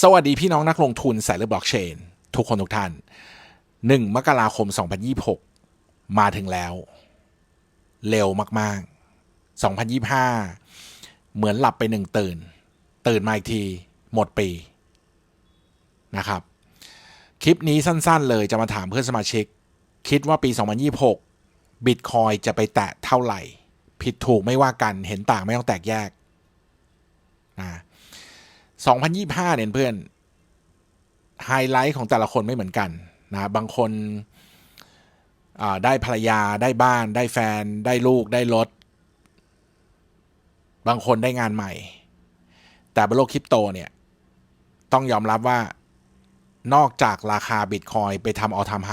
สวัสดีพี่น้องนักลงทุนสายเลือดบล็อกเชน ทุกคนทุกท่าน 1 มกราคม 2026 มาถึงแล้ว เร็วมาก ๆ 2025 เหมือนหลับไปหนึ่งตื่น ตื่นมาอีกที หมดปีนะครับ คลิปนี้สั้นๆ เลยจะมาถามเพื่อนสมาชิก คิดว่าปี 2026 บิตคอยจะไปแตะเท่าไหร่ ผิดถูกไม่ว่ากันเห็นต่างไม่ต้องแตกแยกนะ 2025 เนี่ยเพื่อนไฮไลท์ของแต่ละคนไม่เหมือนกันนะบางคนได้ภรรยาได้บ้านได้แฟนได้ลูกได้รถ บางคนได้งานใหม่ แต่บนโลกคริปโตเนี่ย ต้องยอมรับว่านอกจากราคาบิตคอยไปทำออทามไฮ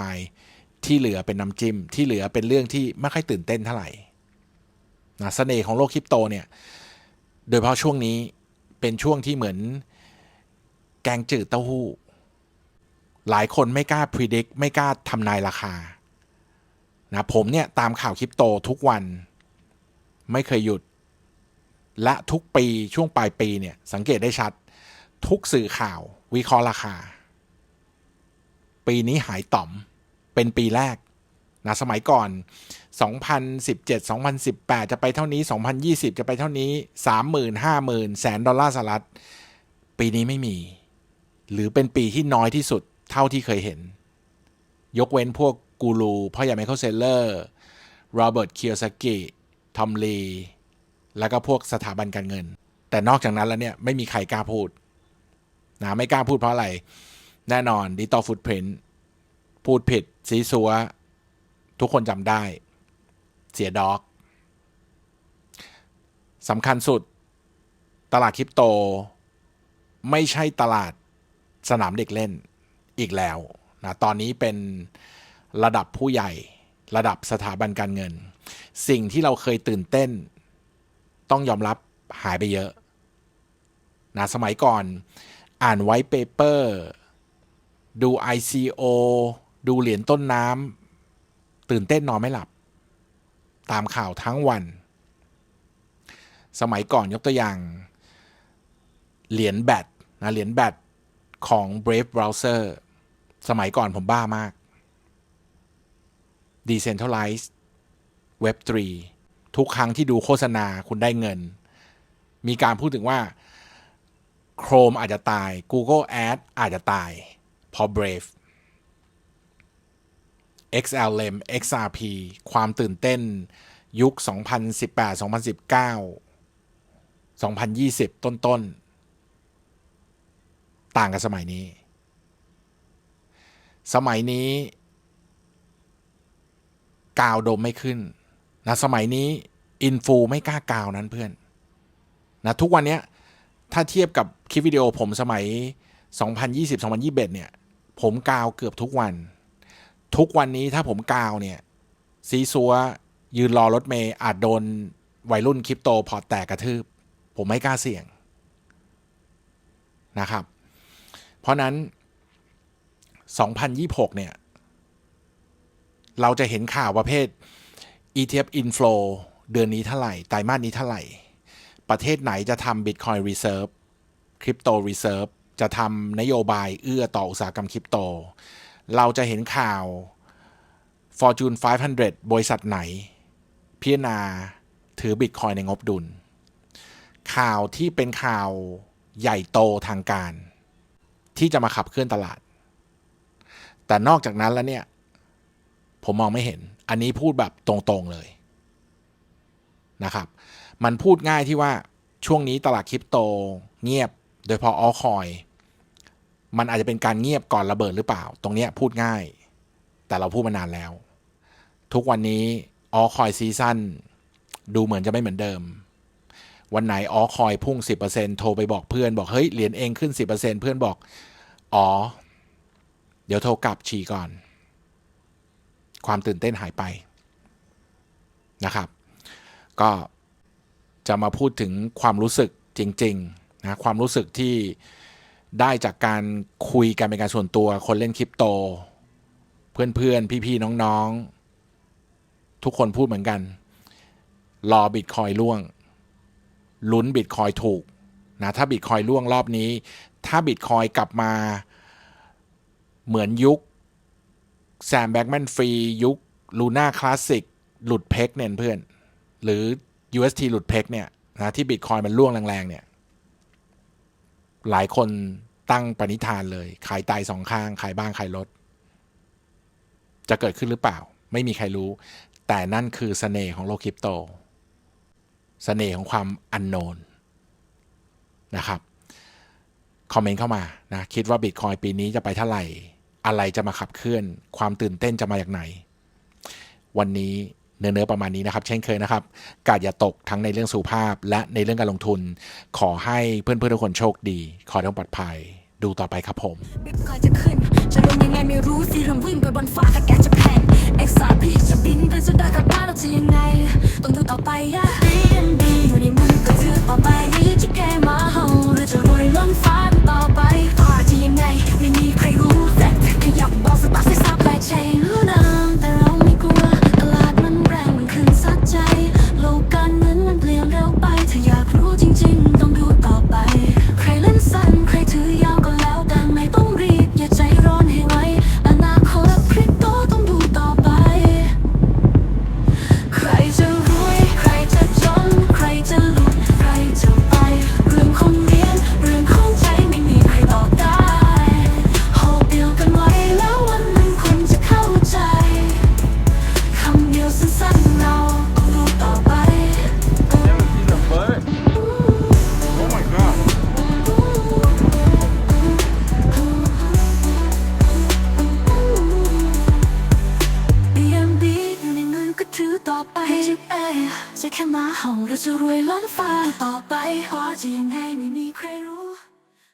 ที่เหลือเป็นน้ำจิ้ม ที่เหลือเป็นเรื่องที่ไม่ค่อยตื่นเต้นเท่าไหร่นะเสน่ห์ของโลกคริปโตเนี่ย โดยเฉพาะช่วงนี้ เป็นช่วงที่เหมือนแกงจืดเต้าหู้ หลายคนไม่กล้า predict ไม่กล้าทำนายราคานะผมเนี่ยตามข่าวคริปโตทุกวัน ไม่เคยหยุด และทุกปีช่วงปลายปีเนี่ยสังเกตได้ชัด ทุกสื่อข่าววิเคราะห์ราคา ปีนี้หายต่อม เป็นปีแรก นะสมัยก่อน 2017 2018 จะไปเท่านี้ 2020 จะไปเท่านี้ 30,000 50,000แสนดอลลาร์สหรัฐ ปีนี้ไม่มี หรือเป็นปีที่น้อยที่สุดเท่าที่เคยเห็น ยกเว้นพวกกูรูพ่อใหญ่ไมเคิลเซลเลอร์โรเบิร์ตเคียวซากิทอมลีแล้วก็พวกสถาบันการเงิน แต่นอกจากนั้นแล้วเนี่ย ไม่มีใครกล้าพูดนะไม่กล้าพูดเพราะอะไร แน่นอนดิจิตอลฟุตพิ้นพูดผิดซีซัว ทุกคนจำได้ เสียดอกสำคัญสุด ตลาดคริปโต ไม่ใช่ตลาดสนามเด็กเล่นอีกแล้วนะตอนนี้เป็นระดับผู้ใหญ่ ระดับสถาบันการเงิน สิ่งที่เราเคยตื่นเต้น ต้องยอมรับหายไปเยอะนะสมัยก่อนอ่านไว t ์เปเปอร์ ดู ICO ดูเหรียญต้นน้ำ ตื่นเต้นนอนไม่หลับ ตามข่าวทั้งวัน สมัยก่อนยกตัวอย่าง เหรียญแบตนะเหรียญแบตของ Brave Browser สมัยก่อนผมบ้ามาก Decentralized Web 3 ทุกครั้งที่ดูโฆษณาคุณได้เงิน มีการพูดถึงว่า Chrome อาจจะตาย Google Ads อาจจะตายเพราะ Brave XLM XRP ความตื่นเต้นยุค 2018 2019 2020 ต้นๆต่างกับสมัยนี้ สมัยนี้ กาวดมไม่ขึ้นนะสมัยนี้ อินฟูไม่กล้ากาวนั้นเพื่อนนะทุกวันนี้ถ้าเทียบกับคลิปวิดีโอผมสมัย 2020-2021 เนี่ย ผมกาวเกือบทุกวัน ทุกวันนี้ถ้าผมกาวเนี่ย ซีซัวยืนรอรถเมย์อาจโดนวัยรุ่นคริปโตพอตแตกกระทืบ ผมไม่กล้าเสี่ยงนะครับ เพราะนั้น 2026 เนี่ย เราจะเห็นข่าวประเภท ETF inflow เดือนนี้เท่าไหร่ ไตรมาสนี้เท่าไหร่ ประเทศไหนจะทำ Bitcoin Reserve Crypto Reserve จะทำนโยบายเอื้อต่ออุตสาหกรรมคริปโต เราจะเห็นข่าว Fortune 500 บริษัทไหน พิจารณาถือบิตคอยในงบดุล ข่าวที่เป็นข่าวใหญ่โตทางการ ที่จะมาขับเคลื่อนตลาด แต่นอกจากนั้นแล้วเนี่ย ผมมองไม่เห็น อันนี้พูดแบบตรงๆเลยนะครับ มันพูดง่ายที่ว่าช่วงนี้ตลาดคริปโตเงียบ โดยเฉพาะออคอย มันอาจจะเป็นการเงียบก่อนระเบิดหรือเปล่า ตรงเนี้ยพูดง่าย แต่เราพูดมานานแล้ว ทุกวันนี้ออคอยซีซั่นดูเหมือนจะไม่เหมือนเดิม วันไหนออคอยพุ่ง 10%โทรไปบอกเพื่อนบอกเฮ้ยเหรียญเองขึ้น 10%เพื่อนบอก อ๋อ เดี๋ยวโทรกลับฉีก่อน ความตื่นเต้นหายไปนะครับ ก็จะมาพูดถึงความรู้สึกจริงๆนะความรู้สึกที่ ได้จากการคุยกันเป็นการส่วนตัวคนเล่นคริปโต เพื่อนๆ พี่ๆ น้องๆ ทุกคนพูดเหมือนกัน รอบิตคอยล่วง ลุ้นบิตคอยถูกนะถ้าบิตคอยล่วงรอบนี้ ถ้าบิตคอยกลับมาเหมือนยุคแซมแบ็กแมนฟรียุคลูน่าคลาสสิกหลุดเพกเนี่ยเพื่อน หรือ UST หลุดเพกเนี่ยนะที่บิตคอยมันล่วงแรงๆเนี่ย หลายคนตั้งปณิธานเลย ขายตายสองข้าง ขายบ้างขายรถ จะเกิดขึ้นหรือเปล่า ไม่มีใครรู้ แต่นั่นคือเสน่ห์ของโลกคริปโตเสน่ห์ของความอันโนนนะครับ คอมเมนต์เข้ามานะคิดว่าบิตคอยปีนี้จะไปเท่าไหร่ อะไรจะมาขับเคลื่อน ความตื่นเต้นจะมาจากไหน วันนี้ เนื้อๆประมาณนี้นะครับ เช่นเคยนะครับ กาดอย่าตกทั้งในเรื่องสุขภาพ และในเรื่องการลงทุน ขอให้เพื่อนๆทุกคนโชคดี ขอทุกคนปลอดภัย ดูต่อไปครับผมบิตคอยจะขึ้น จะลงยังไงไม่รู้สิเรื่องวิ่งไปบนฟ้าถ้าแกจะแพน XRP จะบินไปสุดดาวกับบ้านเราจะยังไงต้องดูต่อไปอะ BNB แค่มาเห่าเราจะรวยล้นฟ้าต่อไปขอจริงให้มี